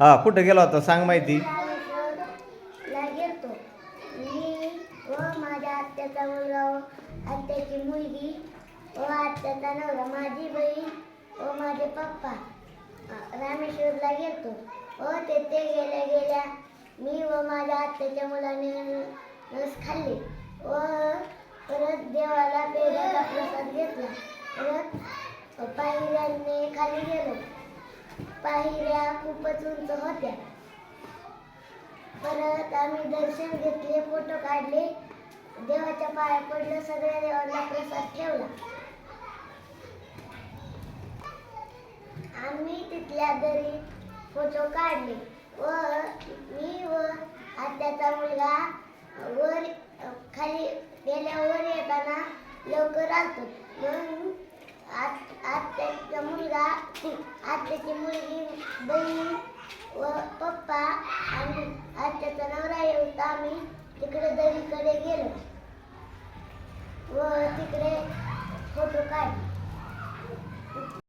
हा कुठे गेला होता? सांग माहिती. ला गेलतो. मी व माझ्या आत्याचा मुलगा व आत्याची मुलगी व आत्याचा नवरा माझी बहीण व माझे पप्पा अ, रामेश्वरला गेलतो. व तेथे गेल्या गेल्या मी व माझ्या आत्याच्या मुलाने रस खाल्ली. व परत देवाला पेढ्याचा प्रसाद घेतला. परत पायऱ्यांनी खाली गेलो. पायऱ्या खूपच उंच होत्या. परत आम्ही दर्शन घेतले फोटो काढले. देवाच्या पाया पडलं सगळ्या देवाला प्रसाद ठेवला. आम्ही तिथल्या दरी फोटो काढले व मी व आत्याचा मुलगा वर खाली गेल्यावर येताना लवकर आलतो. मग आत- आत्याचा मुलगा आत्याची मुलगी बहीण व पप्पा आणि आत्याचा नवरा येऊन आम्ही तिकडे दरीकडे गेलो. व तिकडे